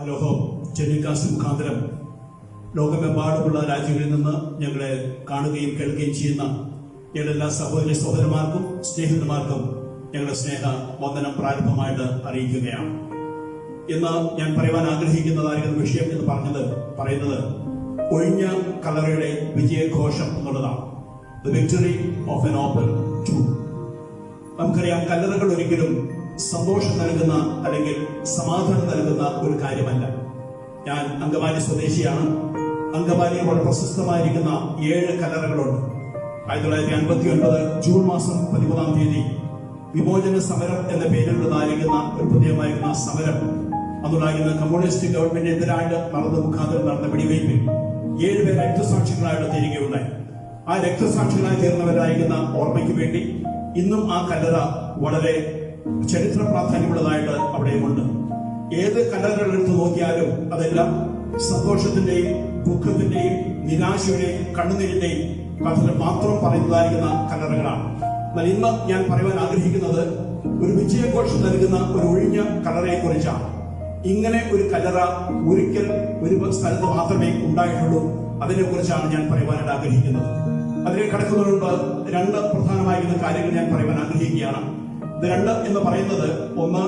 Hello ഹോ telecast മുഖാന്തരം ലോകമെമ്പാടുമുള്ള രാജ്യങ്ങളിൽ നിന്ന് ഞങ്ങളെ കാണുകയും കേൾക്കുകയും ചെയ്യുന്ന ഞങ്ങളുടെ എല്ലാ സഹോദരി സഹോദരന്മാർക്കും സ്നേഹിതന്മാർക്കും ഞങ്ങളുടെ സ്നേഹ വന്ദനം പ്രാരംഭമായിട്ട് അറിയിക്കുകയാണ്. ഇന്ന് ഞാൻ പറയുവാൻ ആഗ്രഹിക്കുന്നതായിരിക്കുന്ന വിഷയം എന്ന് പറഞ്ഞത് പറയുന്നത് ഒഴിഞ്ഞ കലറയുടെ വിജയഘോഷം എന്നുള്ളതാണ്. The victory of an open to നമുക്കറിയാം കല്ലറകൾ ഒരിക്കലും സന്തോഷം നൽകുന്ന അല്ലെങ്കിൽ സമാധാനം നൽകുന്ന ഒരു കാര്യമല്ല. ഞാൻ അങ്കമാലി സ്വദേശിയാണ്. അങ്കമാലിയിൽ വളരെ പ്രശസ്തമായിരിക്കുന്ന ഏഴ് കലറുകളുണ്ട് ആയിരത്തി തൊള്ളായിരത്തി അൻപത്തി ഒൻപത് ജൂൺ മാസം പതിമൂന്നാം തീയതി വിമോചന സമരം എന്ന പേരിൽ നിന്നായിരിക്കുന്ന ഒരു പുതിയമായിരുന്ന സമരം അന്നുണ്ടായിരുന്ന കമ്മ്യൂണിസ്റ്റ് ഗവൺമെന്റിനെതിരായിട്ട് നടന്ന മുഖാന്തരം നടന്ന വെടിവയ്പിൽ ഏഴുപേർ രക്തസാക്ഷികളായിട്ട് തീരുകയുണ്ടായി. ആ രക്തസാക്ഷികളായി തീർന്നവരായിരിക്കുന്ന ഓർമ്മയ്ക്ക് വേണ്ടി ഇന്നും ആ കല്ലറ വളരെ ചരിത്ര പ്രാധാന്യമുള്ളതായിട്ട് അവിടെയുമുണ്ട് ഏത് കല്ലറകൾ എടുത്തു നോക്കിയാലും അതെല്ലാം സന്തോഷത്തിന്റെയും ദുഃഖത്തിന്റെയും നിരാശയുടെയും കണ്ണുനീരിന്റെയും കഥകൾ മാത്രം പറയുന്നതായിരിക്കുന്ന കല്ലറകളാണ്. എന്നാൽ ഇന്ന് ഞാൻ പറയുവാൻ ആഗ്രഹിക്കുന്നത് ഒരു വിജയഘോഷം നൽകുന്ന ഒരു ഒഴിഞ്ഞ കലറയെ കുറിച്ചാണ് ഇങ്ങനെ ഒരു കല്ലറ ഒരിക്കൽ ഒരു സ്ഥലത്ത് മാത്രമേ ഉണ്ടായിട്ടുള്ളൂ. അതിനെ കുറിച്ചാണ് ഞാൻ പറയുവാനായിട്ട് ആഗ്രഹിക്കുന്നത്. അതിലേക്ക് കടക്കുന്നതുകൊണ്ട് രണ്ട് പ്രധാനമായിരുന്ന കാര്യങ്ങൾ ഞാൻ പറയുവാൻ ആഗ്രഹിക്കുകയാണ്. രണ്ട് എന്ന് പറയുന്നത് ഒന്ന്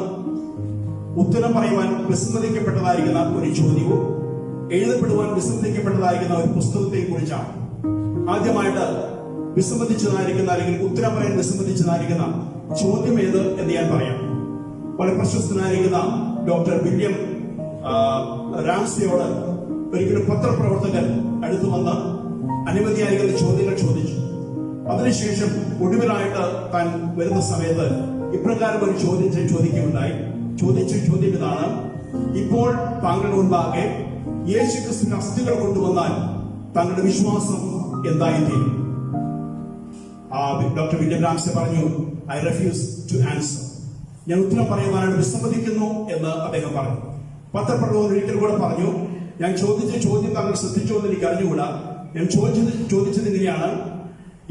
ഉത്തരം പറയുവാൻ വിസ്മരിക്കപ്പെട്ടതായിരിക്കുന്ന ഒരു ചോദ്യവും എഴുതപ്പെടുവാൻ വിസ്മരിക്കപ്പെട്ടതായിരിക്കുന്ന ഒരു പുസ്തകത്തെ കുറിച്ചാണ്. ആദ്യമായിട്ട് വിസമ്മതിച്ചതായിരിക്കുന്ന അല്ലെങ്കിൽ ഉത്തരം പറയാൻ വിസമ്മതിച്ചതായിരിക്കുന്ന ചോദ്യം ഏത് എന്ന് ഞാൻ പറയാം. വളരെ പ്രശസ്തനായിരിക്കുന്ന ഡോക്ടർ വില്യം രാംസിയോട് ഒരിക്കലും പത്രപ്രവർത്തകൻ അടുത്തു വന്ന് അനവധിയായിരിക്കുന്ന ചോദ്യങ്ങൾ ചോദിച്ചു. അതിനുശേഷം ഒടുവിലായിട്ട് താൻ വരുന്ന സമയത്ത് ഇപ്രകാരം ഒരു ചോദ്യം ചോദിക്കുകയുണ്ടായി? ചോദിച്ച ചോദ്യം ഇതാണ്. ഇപ്പോൾ താങ്കളുടെ മുൻപാകെ യേശു ക്രിസ്തുവിന്റെ അസ്ഥികൾ കൊണ്ടുവന്നാൽ താങ്കളുടെ വിശ്വാസം എന്തായിത്തീരും? ഡോക്ടർ വില്യം രാംസെ പറഞ്ഞു ഐ റെഫ്യൂസ് ടു ആൻസർ ഞാൻ ഉത്തരം പറയുവാനാണ് വിസമ്മതിക്കുന്നു എന്ന് അദ്ദേഹം പറഞ്ഞു. പത്രപ്രവർത്തകൻ ഒരിക്കൽ കൂടെ പറഞ്ഞു ഞാൻ ചോദിച്ച ചോദ്യം താങ്കൾ ശ്രദ്ധിച്ചു എന്ന് എനിക്ക് അറിഞ്ഞുകൂടാ ഞാൻ ചോദിച്ചത് ചോദിച്ചത് ഇങ്ങനെയാണ്.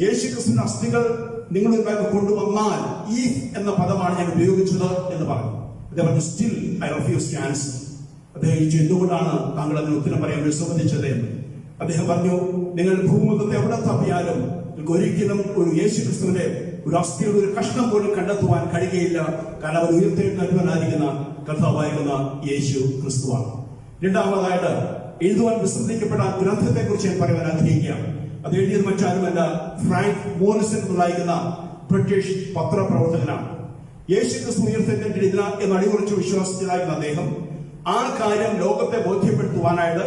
യേശു ക്രിസ്തുവിന്റെ അസ്ഥികൾ നിങ്ങൾ ബാങ്ക് കൊണ്ടുവന്നാൽ ഈ എന്ന പദമാണ് ഞാൻ ഉപയോഗിച്ചത് എന്ന് പറഞ്ഞു. അദ്ദേഹം പറഞ്ഞു still I refuse to answer അദ്ദേഹം എന്തുകൊണ്ടാണ് താങ്കൾ അതിന് ഉത്തരം പറയാൻ വിസമ്മതിച്ചത് എന്ന്. അദ്ദേഹം പറഞ്ഞു നിങ്ങൾ ഭൂമുഖത്ത് എവിടെ തപ്പിയാലും നിങ്ങൾക്ക് ഒരിക്കലും ഒരു യേശു ക്രിസ്തുവിന്റെ ഒരു അസ്ഥിയുടെ ഒരു കഷ്ണം പോലും കണ്ടെത്തുവാൻ കഴിയുകയില്ല. കാരണം അവർ ഉയർത്തെഴുന്നേൽക്കുവാനായിരിക്കുന്ന കർത്താവായിരിക്കുന്ന യേശു ക്രിസ്തുവാണ്. രണ്ടാമതായിട്ട് എഴുതുവാൻ വിസ്മൃതിക്കപ്പെട്ട ഗ്രന്ഥത്തെ കുറിച്ച് ഞാൻ പറയുവാൻ ആഗ്രഹിക്കുകയാണ്. അത് എഴുതിയത് മറ്റാരുമല്ല ഫ്രാങ്ക് മോറിസൺ എന്നായിരിക്കുന്ന ബ്രിട്ടീഷ് പത്രപ്രവർത്തകനാണ്. യേശു ക്രിസ്തു എന്ന് അടികുറിച്ച് വിശ്വാസത്തിലായിരുന്ന അദ്ദേഹം ആ കാര്യം ലോകത്തെ ബോധ്യപ്പെടുത്തുവാനായിട്ട്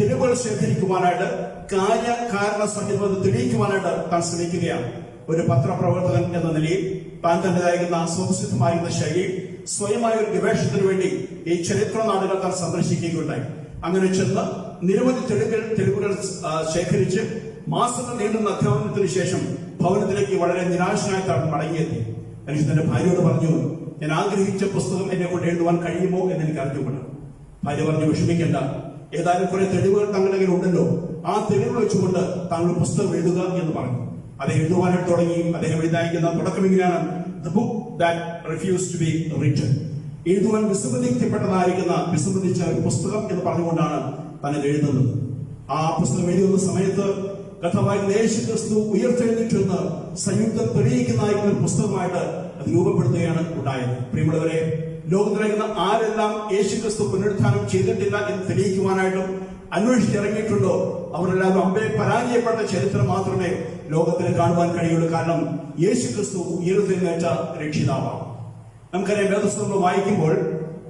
തെളിവുകൾ ശേഖരിക്കുവാനായിട്ട് കാര്യ കാരണ സഹിതം തെളിയിക്കുവാനായിട്ട് താൻ ശ്രമിക്കുകയാണ്. ഒരു പത്രപ്രവർത്തകൻ എന്ന നിലയിൽ താൻ തന്റേതായിരുന്ന സ്വതസിദ്ധമായിരുന്ന ശൈലി സ്വയമായ ഒരു ഗവേഷണത്തിന് വേണ്ടി ഈ ചരിത്ര നാടുകൾ താൻ സന്ദർശിക്കുകയുണ്ടായി. അങ്ങനെ ചെന്ന് നിരവധി തെളിവുകൾ തെളിവുകൾ ശേഖരിച്ച് മാസങ്ങൾ നീണ്ടുന്ന അധ്യാപനത്തിന് ശേഷം ഭവനത്തിലേക്ക് വളരെ നിരാശനായി താൻ മടങ്ങിയെത്തി. തന്റെ ഭാര്യയോട് പറഞ്ഞു ഞാൻ ആഗ്രഹിച്ച പുസ്തകം എന്നെ കൊണ്ട് എഴുതുവാൻ കഴിയുമോ എന്ന് എനിക്ക് അറിഞ്ഞുകൊണ്ട് ഭാര്യ പറഞ്ഞു വിഷമിക്കേണ്ട. ഏതായാലും കുറെ തെളിവുകൾ തങ്ങളുടെ ഉണ്ടല്ലോ. ആ തെളിവുകൾ വെച്ചുകൊണ്ട് താങ്കൾ പുസ്തകം എഴുതുക എന്ന് പറഞ്ഞു. അത് എഴുതുവാനായിട്ട് തുടങ്ങി. അദ്ദേഹം എഴുതായിരിക്കുന്ന തുടക്കം ഇങ്ങനെയാണ്. The book that refuse to be written എഴുതുവാൻ വിസമ്മതിക്കപ്പെട്ടതായിരിക്കുന്ന വിസമ്മതിച്ച പുസ്തകം എന്ന് പറഞ്ഞുകൊണ്ടാണ് തന്നെ എഴുതുന്നത്. ആ പുസ്തകം എഴുതുന്ന സമയത്ത് കഥമായി യേശു ക്രിസ്തു ഉയർത്തെഴുന്നേറ്റു സംയുക്ത ഒരു പുസ്തകമായിട്ട് അത് രൂപപ്പെടുത്തുകയാണ് ഉണ്ടായത്. പ്രിയമുള്ളവരെ ലോകം നിറയുന്ന ആരെല്ലാം യേശു ക്രിസ്തു പുനരുത്ഥാനം ചെയ്തിട്ടില്ല എന്ന് തെളിയിക്കുവാനായിട്ടും അന്വേഷിച്ചിറങ്ങിയിട്ടുണ്ടോ? അവരെല്ലാം അമ്പെ പരാജയപ്പെട്ട ചരിത്രം മാത്രമേ ലോകത്തിന് കാണുവാൻ കഴിയുള്ളൂ. കാരണം യേശു ക്രിസ്തു ഉയർത്തെഴുന്നേറ്റ രക്ഷിതാവാണ്. നമുക്കറിയാം വേദപുസ്തകങ്ങൾ വായിക്കുമ്പോൾ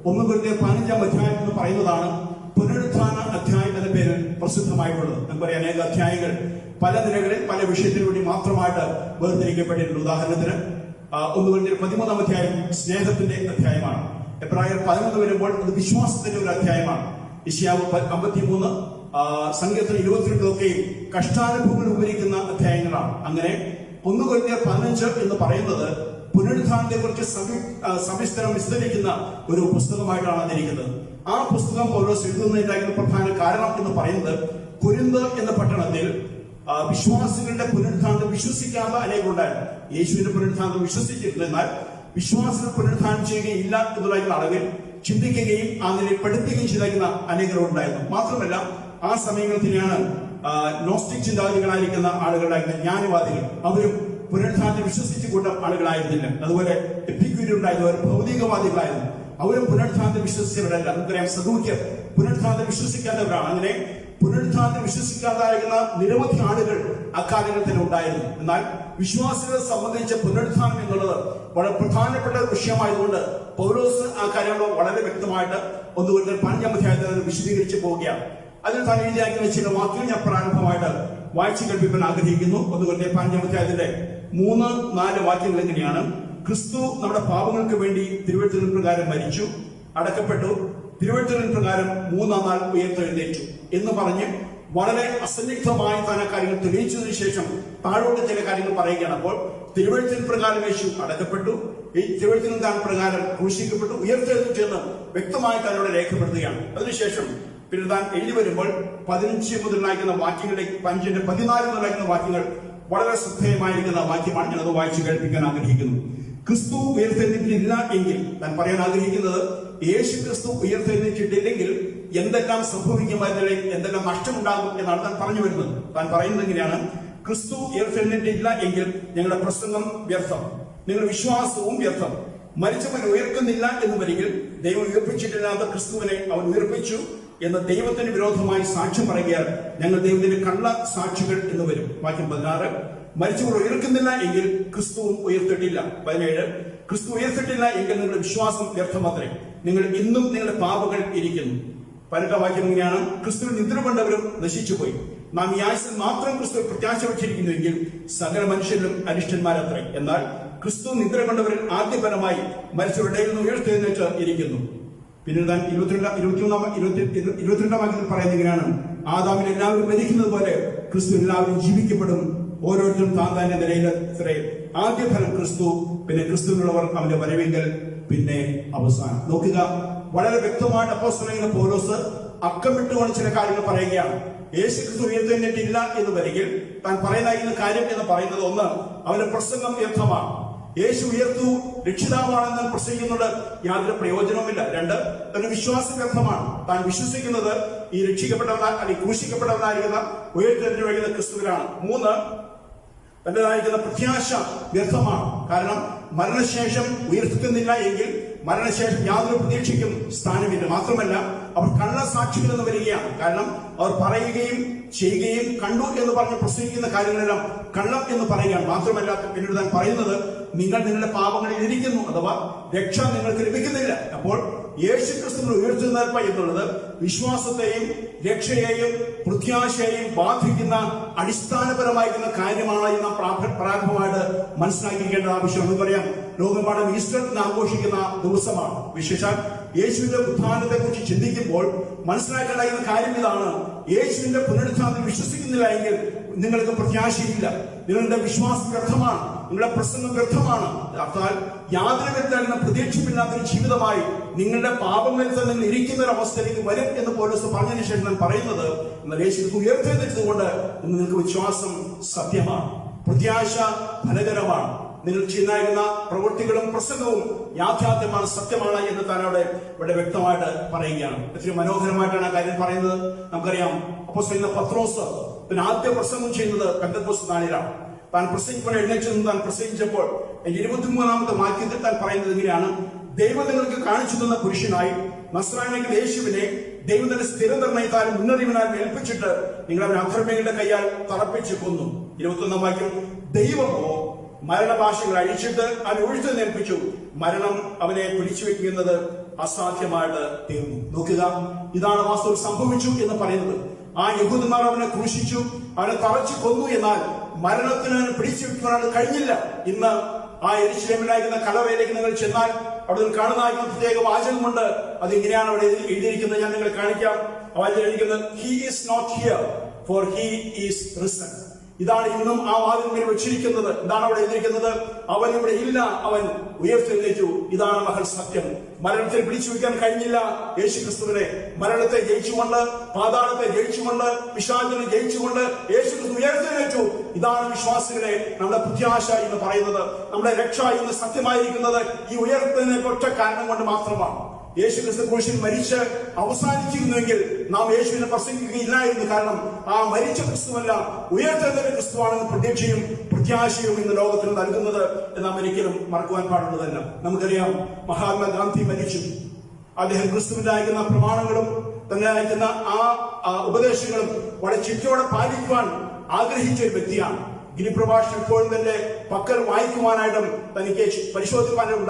ഒന്ന് കുറിച്ച് പതിനഞ്ചാം അധ്യായം എന്ന് പറയുന്നതാണ് പുനരുത്ഥാന അധ്യായം എന്ന പേര് പ്രസിദ്ധമായിട്ടുള്ളത്. നമുക്കറിയാം അനേക അധ്യായങ്ങൾ പല നിലകളിൽ പല വിഷയത്തിനു വേണ്ടി മാത്രമായിട്ട് വേർതിരിക്കപ്പെട്ടിട്ടുണ്ട്. ഉദാഹരണത്തിന് ആ, ഒന്ന് കുറിച്ച് പതിമൂന്നാം അധ്യായം സ്നേഹത്തിന്റെ അധ്യായമാണ്. എബ്രായർ പതിനൊന്ന് വരുമ്പോൾ അത് വിശ്വാസത്തിന്റെ ഒരു അധ്യായമാണ്. ഇഷ്യാവ് അമ്പത്തിമൂന്ന് സംഗീതത്തിൽ ഇരുപത്തിരണ്ടൊക്കെയും കഷ്ടാനുഭവങ്ങൾ ഉപയോഗിക്കുന്ന അധ്യായങ്ങളാണ്. അങ്ങനെ ഒന്ന് കുറിച്ച് പതിനഞ്ച് എന്ന് പറയുന്നത് പുനരുദ്ധാനത്തെ കുറിച്ച് സവിസ്തരം വിസ്തരിക്കുന്ന ഒരു പുസ്തകമായിട്ടാണ് അതിരിക്കുന്നത്. ആ പുസ്തകം പൗലോസ് എഴുതുന്നതിന്റെ പ്രധാന കാരണം എന്ന് പറയുന്നത് കുരുന്ത് എന്ന പട്ടണത്തിൽ വിശ്വാസികളുടെ പുനരുദ്ധാനം വിശ്വസിക്കാത്ത അനേകമുണ്ടായിരുന്നു യേശുവിന്റെ പുനരുദ്ധാനം വിശ്വസിച്ചിരുന്നു എന്നാൽ വിശ്വാസികൾ പുനരുദ്ധാനം ചെയ്യുകയില്ല എന്നുള്ള അളവിൽ ചിന്തിക്കുകയും അതിനെ പഠിപ്പിക്കുകയും ചെയ്തിരിക്കുന്ന അനേകരുണ്ടായിരുന്നു മാത്രമല്ല ആ സമയങ്ങളിൽ നോസ്റ്റിക് ചിന്താഗതികളായിരിക്കുന്ന ആളുകളായിരുന്ന ജ്ഞാനവാദികൾ അവരും പുനരുദ്ധാനത്തെ വിശ്വസിച്ചു കൊണ്ട ആളുകളായിരുന്നില്ല. അതുപോലെ അവർ ഭൗതികവാദികളായിരുന്നു. അവരും പുനരുദ്ധാനത്തെ വിശ്വസിച്ചവരല്ല. നമുക്കറിയാം സദൂക്യർ പുനരുദ്ധാനത്തെ വിശ്വസിക്കാത്തവരാണ്. അങ്ങനെ പുനരുദ്ധാനത്തിൽ വിശ്വസിക്കാതായിരുന്ന നിരവധി ആളുകൾ അക്കാലഘട്ടത്തിൽ ഉണ്ടായിരുന്നു. എന്നാൽ വിശ്വാസികളെ സംബന്ധിച്ച പുനരുദ്ധാനം എന്നുള്ളത് വളരെ പ്രധാനപ്പെട്ട ഒരു വിഷയമായതുകൊണ്ട് പൗലോസ് ആ കാര്യങ്ങൾ വളരെ വ്യക്തമായിട്ട് ഒന്ന് ഒരു പഞ്ചാം അധ്യായത്തിൽ വിശദീകരിച്ച് പോവുകയാണ്. അതിൽ താൻ എഴുതിയാക്കുന്ന ചില വാക്കുകൾ ഞാൻ പ്രാരംഭമായിട്ട് വായിച്ചു കേൾപ്പിക്കാൻ ആഗ്രഹിക്കുന്നു. ഒന്ന് പതിനഞ്ചാം അധ്യായത്തിന്റെ മൂന്ന് നാല് വാക്യങ്ങൾ എങ്ങനെയാണ് ക്രിസ്തു നമ്മുടെ പാപങ്ങൾക്ക് വേണ്ടി തിരുവനന്തപുരം പ്രകാരം മരിച്ചു അടക്കപ്പെട്ടു. തിരുവഴുത്തുന്ന പ്രകാരം മൂന്നാം നാൾ ഉയർത്തെഴുന്നേറ്റു എന്ന് പറഞ്ഞ് വളരെ അസന്നിഗ്ധമായി തന്നെ കാര്യങ്ങൾ തെളിയിച്ചതിനു ശേഷം താഴോട്ട് ചില കാര്യങ്ങൾ പറയുകയാണ്. അപ്പോൾ തിരുവഴുത്തിന് പ്രകാരം യേശു അടക്കപ്പെട്ടു. ഈ തിരുവഴുത്തിന് താൻ പ്രകാരം ക്രൂശിക്കപ്പെട്ടു ഉയർത്തെഴുന്നേറ്റു എന്ന് വ്യക്തമായി തന്നോട് രേഖപ്പെടുത്തുകയാണ്. അതിനുശേഷം പിന്നെ താൻ എഴുതി വരുമ്പോൾ പതിനഞ്ച് മുതൽ മുതലായിരിക്കുന്ന വാക്യങ്ങളിലേക്ക് പഞ്ചിന്റെ പതിനാല് മുതലായിരിക്കുന്ന വാക്യങ്ങൾ വളരെ ശ്രദ്ധേയമായിരിക്കുന്ന വാക്യമാണ് ഞാനത് വായിച്ചു കേൾപ്പിക്കാൻ ആഗ്രഹിക്കുന്നു. ക്രിസ്തു ഉയർത്തെഴുന്നേറ്റിട്ടില്ല എങ്കിൽ ഞാൻ പറയാൻ ആഗ്രഹിക്കുന്നത് യേശു ക്രിസ്തു ഉയർത്തെഴുന്നേറ്റിട്ടില്ലെങ്കിൽ എന്തെല്ലാം സംഭവിക്കും അതിനിടെ എന്തെല്ലാം നഷ്ടമുണ്ടാകും എന്നാണ് താൻ പറഞ്ഞു വരുന്നത്. താൻ പറയുന്നത് എങ്ങനെയാണ്? ക്രിസ്തു ഉയർത്തെഴുന്നേറ്റില്ല എങ്കിൽ ഞങ്ങളുടെ പ്രസംഗം വ്യർത്ഥം. നിങ്ങളുടെ വിശ്വാസവും വ്യർത്ഥം. മരിച്ചവൻ ഉയർക്കുന്നില്ല എന്ന് വരികിൽ ദൈവം ഉയർപ്പിച്ചിട്ടില്ലാത്ത ക്രിസ്തുവിനെ അവൻ ഉയർപ്പിച്ചു എന്ന ദൈവത്തിന് വിരോധമായി സാക്ഷ്യം പറയുകയാൽ ഞങ്ങൾ ദൈവത്തിന്റെ കള്ള സാക്ഷികൾ എന്ന് വരും. വാക്യം പതിനാറ്. മരിച്ചവർ ഉയർക്കുന്നില്ല എങ്കിൽ ക്രിസ്തുവും ഉയർത്തിട്ടില്ല. പതിനേഴ് ക്രിസ്തു ഉയർത്തിട്ടില്ല എങ്കിൽ നിങ്ങളുടെ വിശ്വാസം വ്യർത്ഥമത്രേ. നിങ്ങൾ ഇന്നും നിങ്ങളുടെ പാപങ്ങൾ ഇരിക്കുന്നു. പതിനെട്ടാം വാക്യം ഇങ്ങനെയാണ്. ക്രിസ്തു നിദ്ര കൊണ്ടവരും നശിച്ചുപോയി. നാം ഈ ആഴ്ച മാത്രം ക്രിസ്തു പ്രത്യാശ വച്ചിരിക്കുന്നുവെങ്കിൽ സകല മനുഷ്യരിലും അരിഷ്ടന്മാരത്രേ. എന്നാൽ ക്രിസ്തു നിദ്ര കൊണ്ടവരിൽ ആദ്യപരമായി മരിച്ചവരുടെ നിന്ന് ഉയർത്തെഴുന്നേറ്റ് ഇരിക്കുന്നു. പിന്നെ താൻ ഇരുപത്തിരണ്ടാം ഇരുപത്തിമൂന്നാം ഇരുപത്തി ഇരുപത്തിരണ്ടാം വാക്യത്തിൽ പറയുന്നത് ഇങ്ങനെയാണ്. ആദാമിൽ എല്ലാവരും മരിക്കുന്നത് പോലെ ക്രിസ്തു എല്ലാവരും ജീവിക്കപ്പെടും ഓരോരുത്തരും താൻ തന്നെ നിലയിൽ ആദ്യ ഫലം ക്രിസ്തു പിന്നെ ക്രിസ്തുവിനുള്ളവർ അവന്റെ വരവെങ്കിൽ പിന്നെ അവസാനം. നോക്കുക വളരെ വ്യക്തമായിട്ട് അപ്പോസ്തലങ്ങൾ പോലോസ് അക്കം വിട്ടുകൊണ്ട് ചില കാര്യങ്ങൾ പറയുകയാണ്. യേശു ക്രിസ്തു ഉയർത്തെഴുന്നേറ്റില്ല എന്ന് വരികിൽ താൻ പറയുന്ന കാര്യം എന്ന് പറയുന്നത് ഒന്ന് അവന്റെ പ്രസംഗം വ്യർത്ഥമാണ്. യേശു ഉയർത്തു രക്ഷിതാവാണെന്ന് പ്രസംഗിക്കുന്നത് യാതൊരു പ്രയോജനവുമില്ല. രണ്ട് തന്റെ വിശ്വാസ വ്യർത്ഥമാണ്. താൻ വിശ്വസിക്കുന്നത് ഈ രക്ഷിക്കപ്പെട്ടവനാ അല്ലെങ്കിൽ ക്രൂശിക്കപ്പെട്ടവനായിരിക്കുന്ന ഉയർത്തെഴുന്ന ക്രിസ്തുവിനാണ് മൂന്ന് തന്റേതായിരിക്കുന്ന പ്രത്യാശ വ്യർത്ഥമാണ്. കാരണം മരണശേഷം ഉയർത്തുന്നില്ല എങ്കിൽ മരണശേഷം യാതൊരു പ്രതീക്ഷയ്ക്കും സ്ഥാനമില്ല. മാത്രമല്ല അവർ കള്ളസാക്ഷികൾ എന്ന് വരികയാണ്. കാരണം അവർ പറയുകയും ചെയ്യുകയും കണ്ടു എന്ന് പറഞ്ഞ് പ്രസംഗിക്കുന്ന കാര്യങ്ങളെല്ലാം കള്ളം എന്ന് പറയുകയാണ്. മാത്രമല്ല പിന്നീട് താൻ പറയുന്നത് നിങ്ങൾ നിങ്ങളുടെ പാപങ്ങളിൽ ഇരിക്കുന്നു അഥവാ രക്ഷ നിങ്ങൾക്ക് ലഭിക്കുന്നില്ല അപ്പോൾ യേശു ക്രിസ്തുവിന് ഉയർത്തുന്നേൽപ്പ എന്നുള്ളത് വിശ്വാസത്തെയും രക്ഷയെയും പ്രത്യാശയെയും ബാധിക്കുന്ന അടിസ്ഥാനപരമായിരിക്കുന്ന കാര്യമാണ് എന്ന പ്രാരംഭമായിട്ട് മനസ്സിലാക്കിക്കേണ്ട ആവശ്യം. എന്ന് പറയാം ലോകമാണ് ഈസ്റ്ററിന് ആഘോഷിക്കുന്ന ദിവസമാണ്. വിശേഷാൽ യേശുവിന്റെ ഉത്ഥാനത്തെ കുറിച്ച് ചിന്തിക്കുമ്പോൾ മനസ്സിലാക്കേണ്ട കാര്യം ഇതാണ്. യേശുവിന്റെ പുനരുത്ഥാനത്തിൽ വിശ്വസിക്കുന്നില്ല എങ്കിൽ നിങ്ങൾക്ക് പ്രത്യാശയില്ല. നിങ്ങളുടെ വിശ്വാസം വ്യർത്ഥമാണ്. നിങ്ങളുടെ പ്രസംഗം വ്യർത്ഥമാണ്. അർത്ഥാൽ യാതൊരു വിധത്തിലുള്ള പ്രതീക്ഷമില്ലാത്തൊരു ജീവിതമായി നിങ്ങളുടെ പാപങ്ങളിൽ തന്നെ ഇരിക്കുന്ന ഒരു അവസ്ഥയിലേക്ക് വരും എന്ന് പോലീസ് പറഞ്ഞതിന് ശേഷം ഞാൻ പറയുന്നത് എന്നാൽ യേശു ഉയർത്തെഴുന്നേറ്റതുകൊണ്ട് ഇന്ന് നിങ്ങൾക്ക് വിശ്വാസം സത്യമാണ്. പ്രത്യാശ ഫലകരമാണ്. നിങ്ങൾ ചെയ്യുന്ന പ്രവൃത്തികളും പ്രസംഗവും യാഥാർത്ഥ്യമാണ് സത്യമാണ് എന്ന് താൻ അവിടെ ഇവിടെ വ്യക്തമായിട്ട് പറയുകയാണ്. ഒത്തിരി മനോഹരമായിട്ടാണ് ആ കാര്യം പറയുന്നത്. നമുക്കറിയാം അപ്പൊ ചെയ്യുന്ന പത്രോസ് പിന്നെ ആദ്യ പ്രസംഗം ചെയ്യുന്നത് പെന്തക്കോസ് നാളിലാണ്. താൻ പ്രസംഗിക്കാൻ എഴുന്നേറ്റ് താൻ പ്രസംഗിച്ചപ്പോൾ എന്റെ ഇരുപത്തിമൂന്നാമത്തെ വാക്യത്തിൽ താൻ പറയുന്നത് ഇങ്ങനെയാണ്. ദൈവം നിങ്ങൾക്ക് കാണിച്ചു തന്ന പുരുഷനായി നസ്രായണിക്ക് യേശുവിനെ ദൈവത്തിന്റെ സ്ഥിരനിർണയത്താലും സ്ഥിര നിർണയത്താലും മുന്നറിവിനാൽ ഏൽപ്പിച്ചിട്ട് നിങ്ങൾ അവൻ അധർമ്മികളുടെ കൈയാൽ തറപ്പിച്ച് കൊന്നു. ഇരുപത്തൊന്നാം വാക്യം ദൈവമോ മരണഭാഷകൾ അഴിച്ചിട്ട് അവൻ ഒഴുത്തു നേൽപ്പിച്ചു. മരണം അവനെ പിടിച്ചു വെക്കുന്നത് അസാധ്യമായിട്ട് തീർന്നു. നോക്കുക ഇതാണ് വാസ്തവം സംഭവിച്ചു എന്ന് പറയുന്നത്. ആ യഹൂദന്മാർ അവനെ ക്രൂശിച്ചു അവനെ തറച്ചു കൊന്നു എന്നാൽ മരണത്തിന് പിടിച്ചു വെക്കുവാനാണ് കഴിഞ്ഞില്ല. ഇന്ന് ആ എരിശിലേമിലായിരിക്കുന്ന കലവയിലേക്ക് നിങ്ങൾ ചെന്നാൽ അവിടെ നിന്ന് കാണുന്ന പ്രത്യേക വാചകമുണ്ട്. അത് ഇങ്ങനെയാണ് അവിടെ എഴുതി- എഴുതിയിരിക്കുന്നത് ഞാൻ നിങ്ങൾ കാണിക്കാം. വാചകം എഴുതിയിരിക്കുന്നത് he is not here for he is risen ഇതാണ് ഇന്നും ആ വാതിന്മേൽ വെച്ചിരിക്കുന്നത്. എന്താണ് അവിടെ എഴുതിയിരിക്കുന്നത്. അവൻ ഇവിടെ ഇല്ല. അവൻ ഉയർത്തെഴുന്നേറ്റു. ഇതാണ് മഹൽ സത്യം. മരണത്തിൽ പിടിച്ചു വയ്ക്കാൻ കഴിഞ്ഞില്ല. യേശു ക്രിസ്തുവിനെ മരണത്തെ ജയിച്ചുകൊണ്ട് പാതാളത്തെ ജയിച്ചുകൊണ്ട് പിശാചിനെ ജയിച്ചുകൊണ്ട് യേശു ക്രിസ്തു ഉയർത്തെഴുന്നേറ്റു. ഇതാണ് വിശ്വാസികളെ നമ്മുടെ പ്രത്യാശ എന്ന് പറയുന്നത്. നമ്മുടെ രക്ഷ ഇന്ന് സത്യമായിരിക്കുന്നത് ഈ ഉയർത്തിനെ ഒറ്റ കാരണം കൊണ്ട് മാത്രമാണ്. യേശു ക്രിസ്തു ക്രൂശിൽ മരിച്ച് അവസാനിച്ചിരുന്നുവെങ്കിൽ നാം യേശുവിനെ പ്രസംഗിക്കുകയില്ലായിരുന്നു. കാരണം ആ മരിച്ച ക്രിസ്തുവല്ല ഉയർത്തെഴുന്നേറ്റ ക്രിസ്തുവാണെന്ന് പ്രതീക്ഷയും പ്രത്യാശയും ഇന്ന് ലോകത്തിന് നൽകുന്നത് നാം ഒരിക്കലും മറക്കുവാൻ പാടുള്ളതല്ല. നമുക്കറിയാം മഹാത്മാഗാന്ധി മരിച്ചു. അദ്ദേഹം ക്രിസ്തുവിന്റെ അയക്കുന്ന പ്രമാണങ്ങളും തന്നെ അയക്കുന്ന ആ ഉപദേശങ്ങളും വളരെ ചിട്ടയോടെ പാലിക്കുവാൻ ആഗ്രഹിച്ച ഒരു വ്യക്തിയാണ്. ഗിരിപ്രഭാഷണം ഇപ്പോഴും തന്റെ പക്കൽ വായിക്കുവാനായിട്ടും തനിക്ക് പരിശോധിക്കുവാനും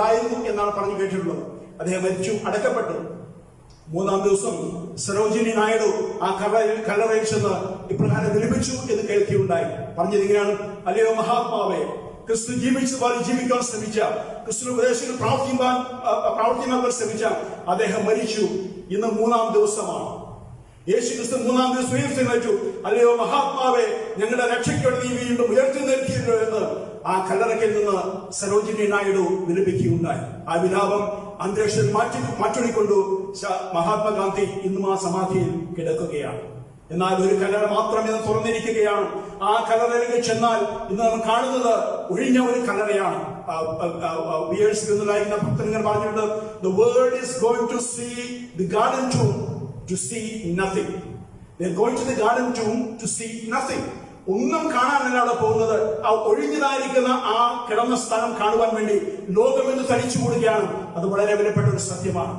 എന്നാണ് പറഞ്ഞു കേട്ടിട്ടുള്ളത്. അദ്ദേഹം മരിച്ചു അടക്കപ്പെട്ടു. മൂന്നാം ദിവസം സരോജിനി നായിഡു ആ കല്ലറയിൽ കല്ലറയിൽ ചെന്ന് ഇപ്രകാരം വിലപിച്ചു എന്ന് കേൾക്കുകയുണ്ടായി. പറഞ്ഞത് ഇങ്ങനെയാണ്. അല്ലയോ മഹാത്മാവേ ക്രിസ്തു ജീവിച്ച പോലെ ജീവിക്കാൻ ശ്രമിച്ച ക്രിസ്തു ഉപദേശങ്ങൾ പ്രാർത്ഥിക്കാൻ പ്രാർത്ഥിക്കാൻ ശ്രമിച്ച അദ്ദേഹം മരിച്ചു. ഇന്ന് മൂന്നാം ദിവസമാണ്. യേശു ക്രിസ്തു മൂന്നാം ദിവസം ഉയർത്തെഴുന്നേറ്റു അല്ലയോ മഹാത്മാവെ ഞങ്ങളുടെ രക്ഷയ്ക്കുള്ള നീ വീണ്ടും ഉയർത്തെഴുന്നേൽക്കിയല്ലോ എന്ന് ആ കല്ലറയ്ക്കിൽ നിന്ന് സരോജിനി നായിഡു വിലപിക്കുകയുണ്ടായി ആ വിലാപം അന്തരീക്ഷത്തിൽ മാറ്റി മാറ്റൊടിക്കൊണ്ടു മഹാത്മാഗാന്ധി ഇന്നും ആ സമാധിയിൽ കിടക്കുകയാണ്. എന്നാൽ ഒരു കല്ലറ മാത്രം ഇന്ന് തുറന്നിരിക്കുകയാണ്. ആ കല്ലറയിലേക്ക് ചെന്നാൽ ഇന്ന് നമ്മൾ കാണുന്നത് ഒഴിഞ്ഞ ഒരു കല്ലറയാണ് വിയേഴ്സ് ഭക്തങ്ങൾ പറഞ്ഞിട്ടുണ്ട് going to see the garden tomb to see nothing. They're going to the garden to see nothing ഒന്നും കാണാനല്ല അവിടെ പോകുന്നത് ആ ഒഴിഞ്ഞതായിരിക്കുന്ന ആ കിടന്ന സ്ഥലം കാണുവാൻ വേണ്ടി ലോകം എന്ന് തടിച്ചു കൂടുകയാണ്. അത് വളരെ വിലപ്പെട്ട ഒരു സത്യമാണ്.